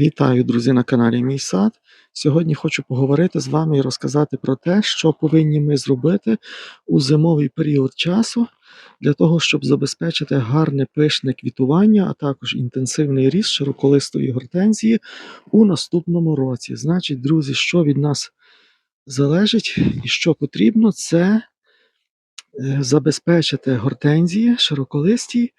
Вітаю, друзі, на каналі Мій Сад. Сьогодні хочу поговорити з вами і розказати про те, що повинні ми зробити у зимовий період часу для того, щоб забезпечити гарне пишне квітування, а також інтенсивний ріст широколистої гортензії у наступному році. Значить, друзі, що від нас залежить і що потрібно, це е, забезпечити гортензії широколистій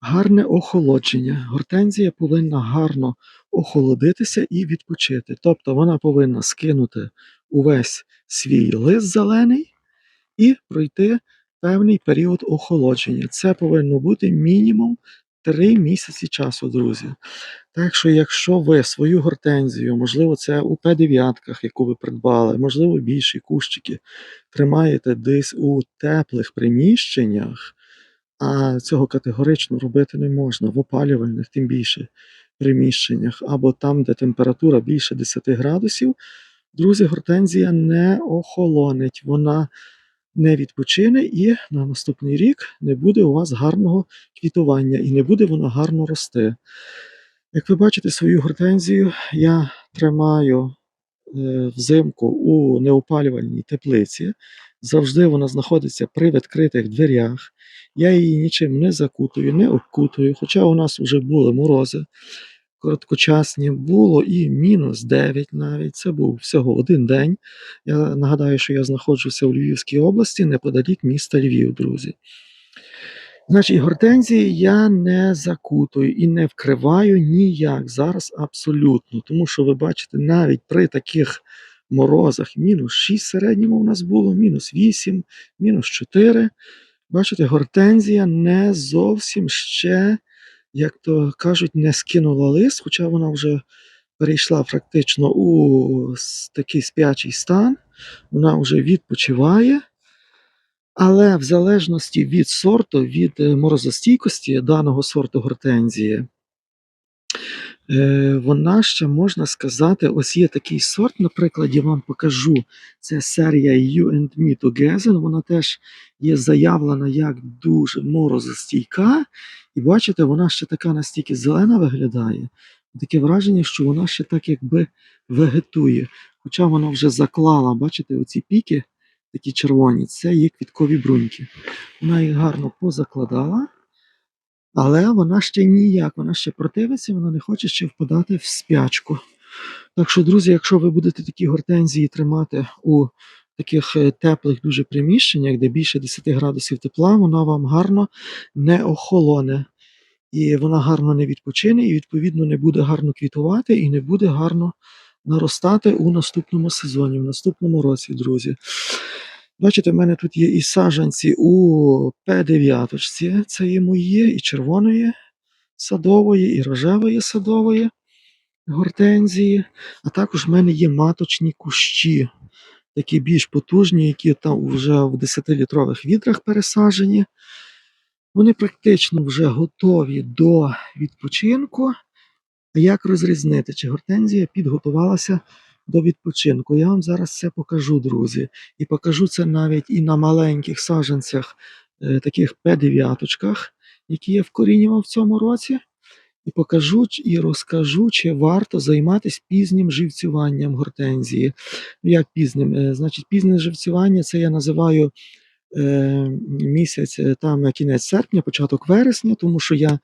гарне охолодження. Гортензія повинна гарно охолодитися і відпочити. Тобто вона повинна скинути увесь свій лист зелений і пройти певний період охолодження. Це повинно бути мінімум 3 місяці часу, друзі. Так що, якщо ви свою гортензію, можливо, це у П9, яку ви придбали, можливо, більші кущики, тримаєте десь у теплих приміщеннях, а цього категорично робити не можна в опалювальних, тим більше приміщеннях, або там, де температура більше 10 градусів, друзі, гортензія не охолонить, вона не відпочине і на наступний рік не буде у вас гарного квітування і не буде вона гарно рости. Як ви бачите свою гортензію, я тримаю е, взимку у неопалювальній теплиці. Завжди вона знаходиться при відкритих дверях. Я її нічим не закутую, не обкутую, хоча у нас вже були морози короткочасні, було і мінус 9 навіть. Це був всього один день. Я нагадаю, що я знаходжуся у Львівській області неподалік міста Львів, друзі. Значить, гортензії я не закутую і не вкриваю ніяк зараз абсолютно. Тому що ви бачите, навіть при таких морозах мінус 6 в середньому у нас було, мінус 8, мінус 4. Бачите, гортензія не зовсім ще, як то кажуть, не скинула лист, хоча вона вже перейшла практично у такий спячий стан, вона вже відпочиває. Але в залежності від сорту, від морозостійкості даного сорту гортензії, вона ще можна сказати, ось є такий сорт, наприклад, я вам покажу. Це серія You and Me Together, Вона теж є заявлена як дуже морозостійка. І бачите, вона ще така настільки зелена виглядає. Таке враження, що вона ще так якби вегетує. Хоча вона вже заклала, бачите, оці піки такі червоні, це є квіткові бруньки. Вона їх гарно позакладала, але вона ще ніяк, вона ще противиться, вона не хоче ще впадати в спячку. Так що, друзі, якщо ви будете такі гортензії тримати у таких е, теплих дуже приміщеннях, де більше 10 градусів тепла, вона вам гарно не охолоне. І вона гарно не відпочине, і, відповідно, не буде гарно квітувати і не буде гарно наростати у наступному сезоні, в наступному році, друзі. Бачите, в мене тут є і саджанці у П9, це є мої, і червоної садової, і рожевої садової гортензії. А також в мене є маточні кущі, такі більш потужні, які там вже в 10-літрових відрах пересаджені. Вони практично вже готові до відпочинку. А як розрізнити, чи гортензія підготувалася до відпочинку? Я вам зараз це покажу, друзі. І покажу це навіть і на маленьких саджанцях, е, таких П9, які я вкорінював в цьому році. І покажу і розкажу, чи варто займатися пізнім живцюванням гортензії. Як пізнім? Е, значить, пізне живцювання це я називаю місяць, е, там кінець серпня, початок вересня, тому що я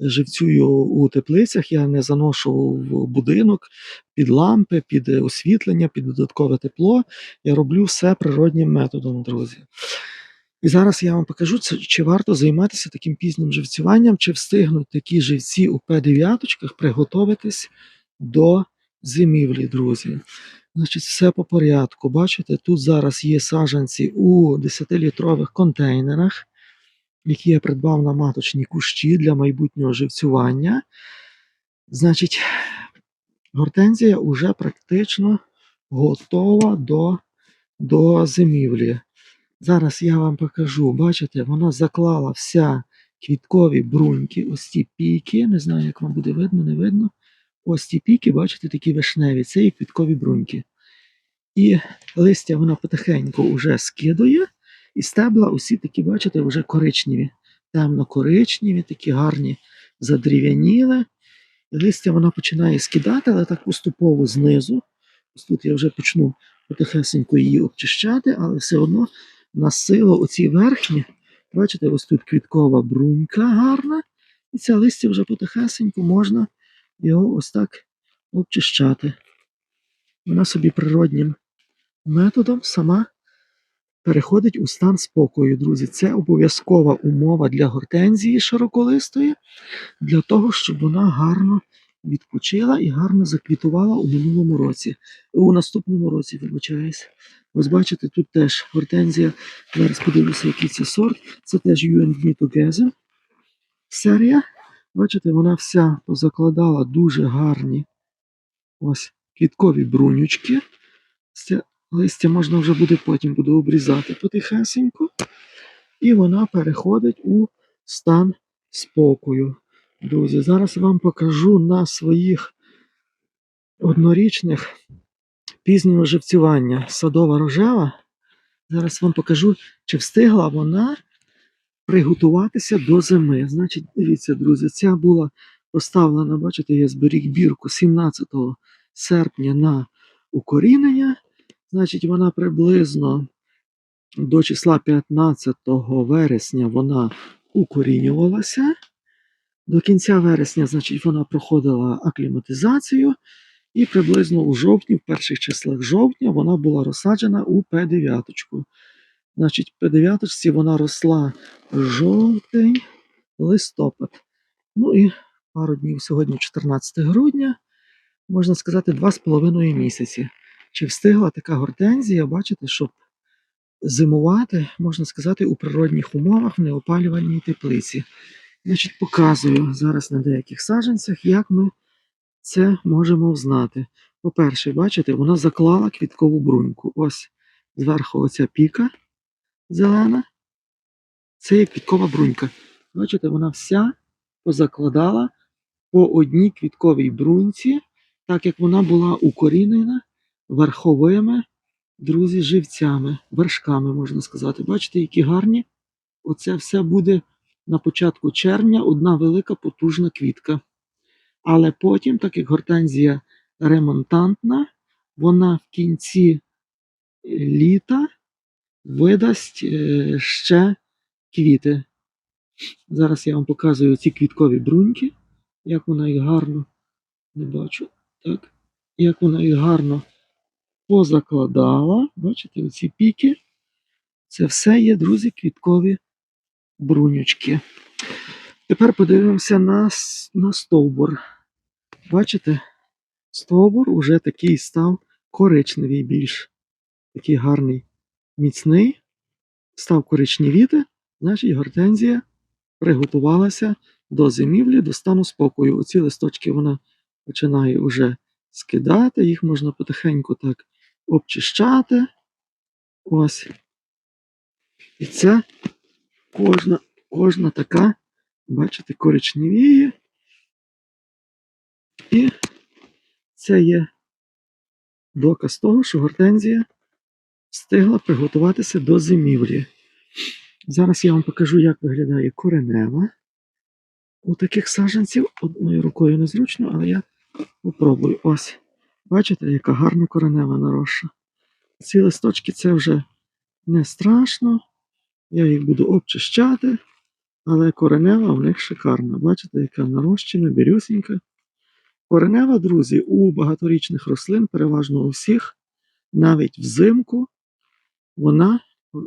живцюю у теплицях, я не заношу в будинок під лампи, під освітлення, під додаткове тепло. Я роблю все природнім методом, друзі. І зараз я вам покажу, чи варто займатися таким пізнім живцюванням, чи встигнуть такі живці у П9 приготуватись до зимівлі, друзі. Значить, все по порядку. Бачите, тут зараз є саджанці у 10-літрових контейнерах, які я придбав на маточні кущі для майбутнього живцювання. Значить, гортензія вже практично готова до, до зимівлі. Зараз я вам покажу, бачите, вона заклала вся квіткові бруньки, ось ці піки. Не знаю, як вам буде видно, не видно. Ось ці піки, бачите, такі вишневі, це і квіткові бруньки. І листя вона потихеньку вже скидує, і стебла усі такі, бачите, вже коричневі, темно-коричневі, такі гарні задрів'яніли. Листя вона починає скидати, але так поступово знизу. Ось тут я вже почну потихесенько її обчищати, але все одно на силу оці верхні. Бачите, ось тут квіткова брунька гарна. І це листя вже потихесенько можна його ось так обчищати. Вона собі природнім методом сама переходить у стан спокою, друзі. Це обов'язкова умова для гортензії широколистої, для того, щоб вона гарно відпочила і гарно заквітувала у минулому році, у наступному році, вибачаюсь. Ось бачите, тут теж гортензія. Зараз подивлюся, який це сорт. Це теж UNV Together серія. Бачите, вона вся позакладала дуже гарні ось квіткові брунючки. Це листя можна вже буде потім буду обрізати потихесенько. І вона переходить у стан спокою. Друзі, зараз вам покажу на своїх однорічних пізнього живцювання садова рожева. Зараз вам покажу, чи встигла вона приготуватися до зими. Значить, дивіться, друзі, ця була поставлена, бачите, я зберіг бірку 17 серпня на укорінення. Значить, вона приблизно до числа 15 вересня вона укорінювалася. До кінця вересня, значить, вона проходила акліматизацію, і приблизно у жовтні, в перших числах жовтня, вона була розсаджена у П9. Значить, в П9 вона росла жовтень, листопад. Ну і пару днів сьогодні, 14 грудня, можна сказати, два з половиною місяці. Чи встигла така гортензія, бачите, щоб зимувати, можна сказати, у природних умовах в неопалювальній теплиці. Значить, показую зараз на деяких саджанцях, як ми це можемо взнати. По-перше, бачите, вона заклала квіткову бруньку. Ось зверху оця піка зелена. Це є квіткова брунька. Бачите, вона вся позакладала по одній квітковій бруньці, так як вона була укорінена верховими, друзі, живцями, вершками, можна сказати. Бачите, які гарні. Оце все буде на початку червня одна велика потужна квітка. Але потім, так як гортензія ремонтантна, вона в кінці літа видасть е, ще квіти. Зараз я вам показую ці квіткові бруньки, як вона їх гарно не бачу, так, як вона їх гарно позакладала. Бачите, оці піки. Це все є, друзі, квіткові брунючки. Тепер подивимося на, на стовбур. Бачите, стовбур уже такий став коричневий більш. Такий гарний, міцний. Став коричневіти, значить гортензія приготувалася до зимівлі, до стану спокою. Оці листочки вона починає вже скидати, їх можна потихеньку так обчищати. Ось. І це кожна, кожна така, бачите, коричневіє. І це є доказ того, що гортензія встигла приготуватися до зимівлі. Зараз я вам покажу, як виглядає коренева у таких саджанців. Одною рукою незручно, але я попробую. Ось. Бачите, яка гарна коренева наросша. Ці листочки це вже не страшно. Я їх буду обчищати, але коренева в них шикарна. Бачите, яка нарощена, бірюсінька. Коренева, друзі, у багаторічних рослин, переважно у всіх, навіть взимку, вона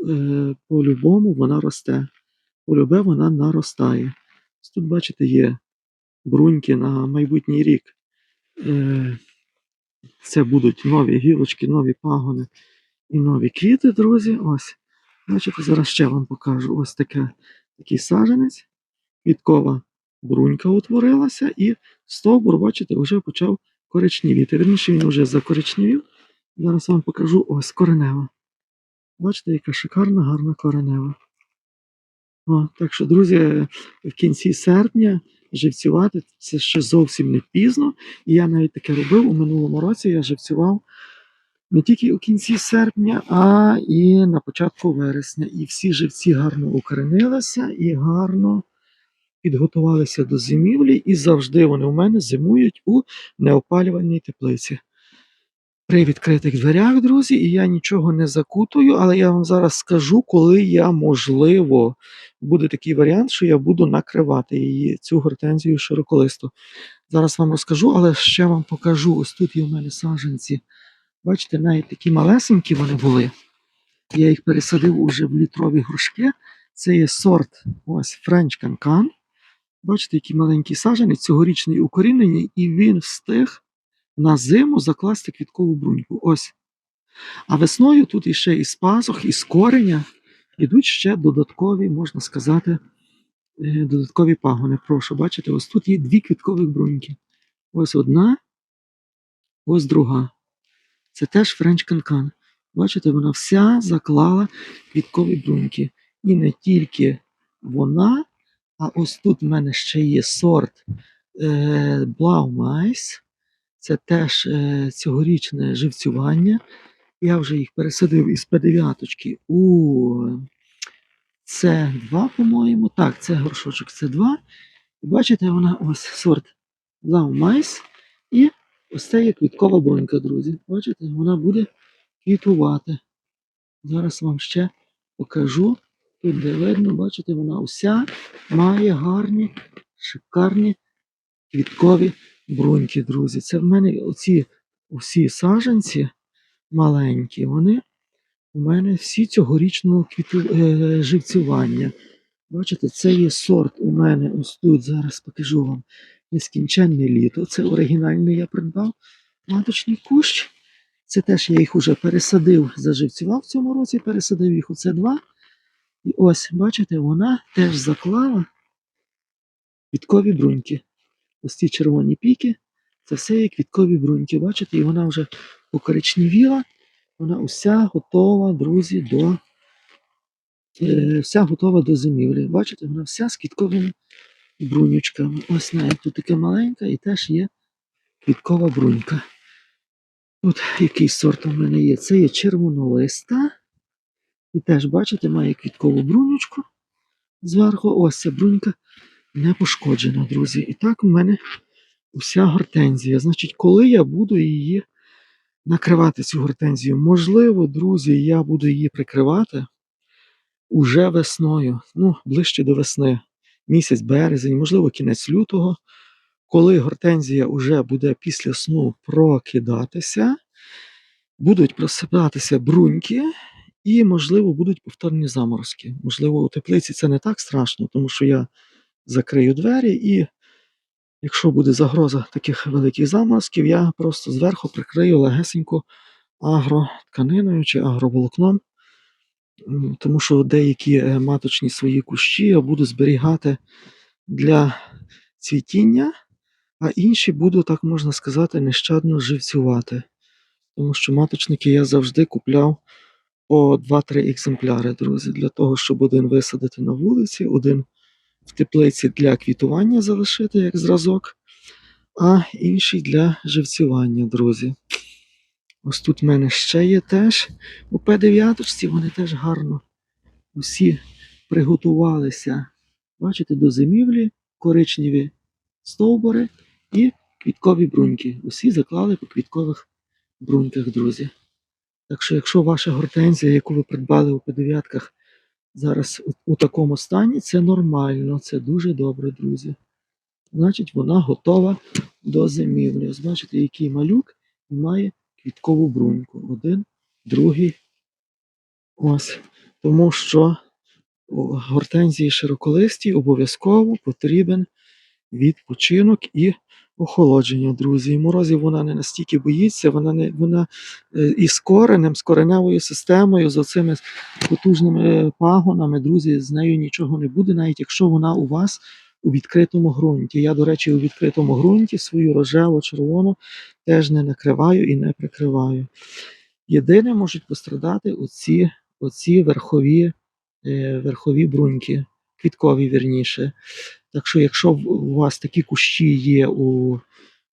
е, по-любому вона росте. Полюбе вона наростає. Тут, бачите, є бруньки на майбутній рік. Е, це будуть нові гілочки, нові пагони і нові квіти, друзі. Ось. Бачите, зараз ще вам покажу. Ось таке, такий саджанець. Квіткова брунька утворилася, і стовбур, бачите, вже почав коричневіти. Вірніше, він вже закоричневів. Зараз вам покажу ось коренева. Бачите, яка шикарна, гарна коренева. О, так що, друзі, в кінці серпня живцювати це ще зовсім не пізно. І я навіть таке робив у минулому році. Я живцював не тільки у кінці серпня, а і на початку вересня. І всі живці гарно укоренилися і гарно підготувалися до зимівлі, і завжди вони у мене зимують у неопалювальній теплиці. При відкритих дверях, друзі, і я нічого не закутую, але я вам зараз скажу, коли я, можливо, буде такий варіант, що я буду накривати її, цю гортензію широколисту. Зараз вам розкажу, але ще вам покажу. Ось тут є в мене саджанці. Бачите, навіть такі малесенькі вони були. Я їх пересадив уже в літрові горшки. Це є сорт ось French Cancan. Бачите, який маленький саджанець, цьогорічний укорінений, і він встиг на зиму закласти квіткову бруньку. Ось. А весною тут іще із пазух, із кореня ідуть ще додаткові, можна сказати, е, додаткові пагони. Прошу, бачите, ось тут є дві квіткових бруньки. Ось одна, ось друга. Це теж Cancan. Бачите, вона вся заклала квіткові бруньки. І не тільки вона, а ось тут в мене ще є сорт е. Це теж е, цьогорічне живцювання. Я вже їх пересадив із П9 у С2, по-моєму. Так, це горшочок С2. Бачите, вона ось сорт Blaumais. І ось це є квіткова бронька, друзі. Бачите, вона буде квітувати. Зараз вам ще покажу. Тут де видно, бачите, вона уся має гарні, шикарні квіткові бруньки, друзі. Це в мене оці усі саджанці маленькі, вони у мене всі цьогорічного квіту, е, живцювання. Бачите, це є сорт у мене ось тут. Зараз покажу вам нескінченне літо. Це оригінальний я придбав маточний кущ. Це теж я їх уже пересадив, заживцював в цьому році, пересадив їх у С2. І ось, бачите, вона теж заклала квіткові бруньки. Ось ці червоні піки, це все є квіткові бруньки. Бачите, і вона вже покоричневіла, вона уся готова, друзі, до е, вся готова до зимівлі. Бачите, вона вся з квітковими брунючками. Ось навіть тут така маленька і теж є квіткова брунька. Тут який сорт у мене є? Це є червонолиста. І теж, бачите, має квіткову брунючку зверху. Ось ця брунька не пошкоджена, друзі. І так у мене уся гортензія. Значить, коли я буду її накривати, цю гортензію? Можливо, друзі, я буду її прикривати уже весною, ну, ближче до весни, місяць березень, можливо, кінець лютого. Коли гортензія вже буде після сну прокидатися, будуть просипатися бруньки, і, можливо, будуть повторні заморозки. Можливо, у теплиці це не так страшно, тому що я закрию двері, і якщо буде загроза таких великих заморозків, я просто зверху прикрию легесенько агротканиною чи агроволокном, тому що деякі е, маточні свої кущі я буду зберігати для цвітіння, а інші буду, так можна сказати, нещадно живцювати. Тому що маточники я завжди купляв по 2-3 екземпляри, друзі, для того, щоб один висадити на вулиці, один в теплиці для квітування залишити як зразок, а інший для живцювання, друзі. Ось тут в мене ще є теж у П9, вони теж гарно усі приготувалися. Бачите, до зимівлі коричневі стовбури і квіткові бруньки. Усі заклали по квіткових бруньках, друзі. Так що, якщо ваша гортензія, яку ви придбали у П9, зараз у, такому стані, це нормально, це дуже добре, друзі. Значить, вона готова до зимівлі. Ось бачите, який малюк має квіткову бруньку. Один, другий. Ось. Тому що гортензії широколисті обов'язково потрібен відпочинок і охолодження, друзі. І морозів вона не настільки боїться, вона не вона е, із коренем, з кореневою системою, з оцими потужними пагонами, друзі, з нею нічого не буде, навіть якщо вона у вас у відкритому ґрунті. Я, до речі, у відкритому ґрунті свою рожеву, червону теж не накриваю і не прикриваю. Єдине можуть пострадати оці, оці верхові, е, верхові бруньки, квіткові вірніше. Так що, якщо у вас такі кущі є у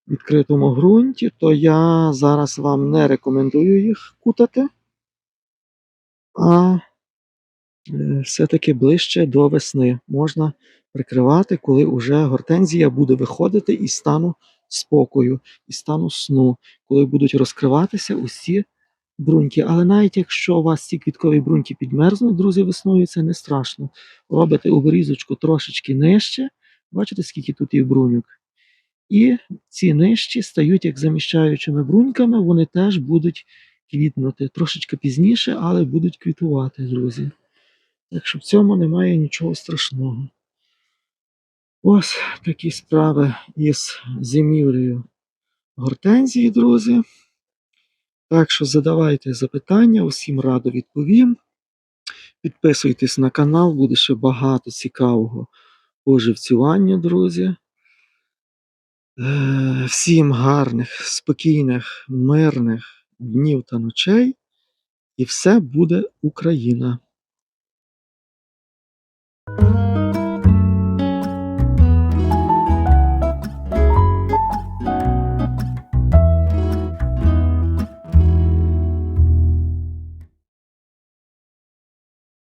відкритому ґрунті, то я зараз вам не рекомендую їх кутати. А е, все-таки ближче до весни можна прикривати, коли вже гортензія буде виходити із стану спокою, із стану сну, коли будуть розкриватися усі бруньки. Але навіть якщо у вас ці квіткові бруньки підмерзнуть, друзі, весною це не страшно. Робите обрізочку трошечки нижче. Бачите, скільки тут є бруньок? І ці нижчі стають як заміщаючими бруньками, вони теж будуть квітнути трошечки пізніше, але будуть квітувати, друзі. Так що в цьому немає нічого страшного. Ось такі справи із зимівлею гортензії, друзі. Так що задавайте запитання, усім радо відповім. Підписуйтесь на канал, буде ще багато цікавого поживцювання, друзі. Е, Всім гарних, спокійних, мирних днів та ночей. І все буде Україна.